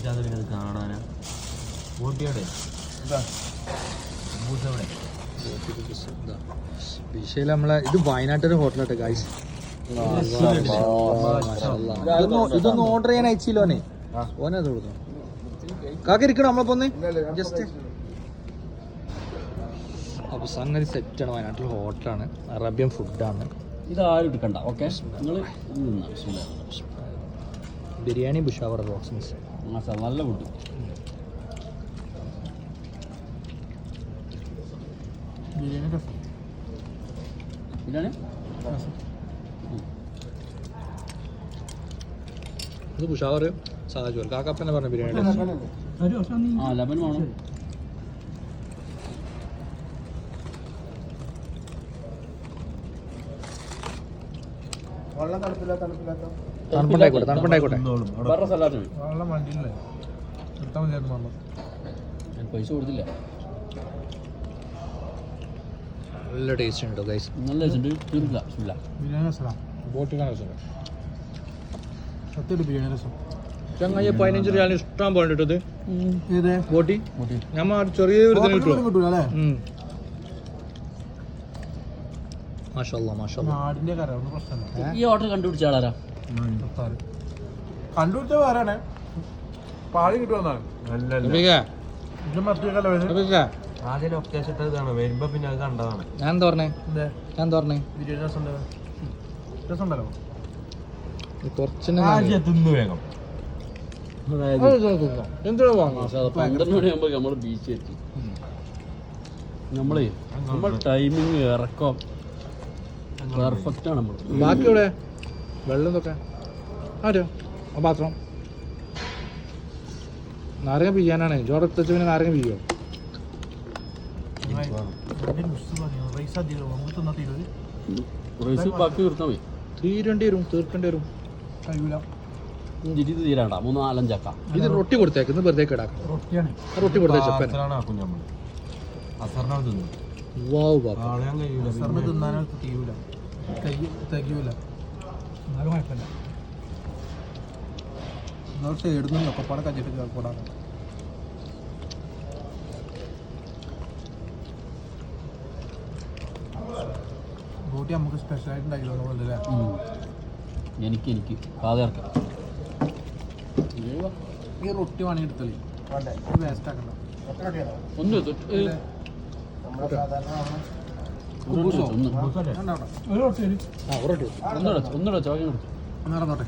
പൊട്ടിച്ചാൽ കാണാനാ ബോട്ടിയോടെ ബൂസവിടെ വിഷയം നമ്മളെ ഇത് വയനാട്ടിലെ ഹോട്ടലാട്ടെ ഗായ്സ് ഇതൊന്നും ഓർഡർ ചെയ്യാൻ അയച്ചില്ല ഓനെ ഓനത് കൊടുത്തു കാക്ക ഇരിക്കണം നമ്മളിപ്പോ ഒന്ന് ജസ്റ്റ് അപ്പൊ സംഗതി സെറ്റാണ് വയനാട്ടിലെ ഹോട്ടലാണ് അറേബ്യൻ ഫുഡാണ് ഇത് ആരും എടുക്കണ്ട ഓക്കെ നിങ്ങൾ ബിരിയാണി ബുഷാവർ റോക്സിൻസ് മസാല നല്ല ഫുഡ് ബിരിയാണി ഇത് ബുഷാവർ സാധാ ചോറ് കാക്കപ്പനെ പറഞ്ഞ ബിരിയാണി ആ ലെമൺ വേണം. വെള്ളം തണുപ്പില്ല എടുത്താൽ തണുപ്പുണ്ടായിക്കോട്ടെ ഞാൻ പൈസ കൊടുത്തില്ല. നല്ല ടേസ്റ്റ് ഉണ്ട് ഗൈസ് നല്ല രസമുണ്ട് തീർന്നില്ല. ഇല്ല ബിരിയാണി രസമാണ് ബോട്ടിക്കാൻ രസം സത്യമായിട്ട് ബിരിയാണി രസം. ചങ്ങായി പതിനഞ്ച് രൂപയാണ് ഇഷ്ടം പോലെ ഇട്ടത് ബോട്ടി? ഞമ്മ ചെറിയൊരു കിട്ടൂല മാഷല്ല മാഷല്ല നാടിന്റെ കര ഒന്നും പ്രശ്നമില്ല. ഈ ഓർഡർ കണ്ടുപിടിച്ചാളാരാ. കണ്ടുപിടിച്ച വേറെ പാളി കിട്ടുമെന്നാണ് ആദ്യം ലൊക്കേഷൻ ഇട്ടതാണ് വരുമ്പോ പിന്നെ അത് കണ്ടതാണ്. ഞാൻ എന്താ ഞാൻ എന്താ പറഞ്ഞേ? ബിരിയാണി രസം ഉണ്ടല്ലോ രസം ഉണ്ടല്ലോ കുറച്ചിന് തിന്നു വേഗം. എന്തിനാ വാങ്ങാ പന്ത്രണ്ട് മണിയാകുമ്പോ നമ്മൾ ബീച്ച് എത്തി. നമ്മളേ നമ്മൾ ടൈമിങ് ഇറക്കം. പെർഫെക്റ്റ് ആണ് നമ്മൾ ബാക്കി ഇവിടെ വെള്ളം ഇതൊക്കെ ആരോ? ആ പാത്രം. നാരങ്ങ പിയ്യാനാണ് ചോറത്ത് വെച്ച് പിന്നെ നാരങ്ങ പിയ്യോ തീരേണ്ടി വരും തീർക്കേണ്ടി വരും. കഴിയൂല. ഇത് തീരാണ്ട. മൂന്ന് നാലഞ്ചാക്കാം ഇത് റൊട്ടി കൊടുത്തേക്കുന്നത് വെറുതെ കിടാക്കാം. റൊട്ടിയാണ്. ആ റൊട്ടി കൊടുത്തേ ചെപ്പൻ അസറിനാണ് തിന്നു. വാവ് തീരൂല തികയൂല. എന്നാലും കുഴപ്പമില്ല. എന്നാൽ സൈഡിൽ നിന്ന് ഒക്കെപ്പാടെ കച്ചിട്ട് കേൾക്കൂടാണ് ബോട്ടി നമുക്ക് സ്പെഷ്യലായിട്ട് ഉം. എനിക്ക് എനിക്ക്. കാതെ ഇറക്കാം. ഈ റൊട്ടി വേണമെങ്കിൽ എടുത്തളി വേസ്റ്റ് ആക്കണ്ട. ഒന്ന് ഒന്നുകൂടെ ഒന്നുകൂടെ ചോദ്യം കൊടുത്തു. നടന്നോട്ടെ.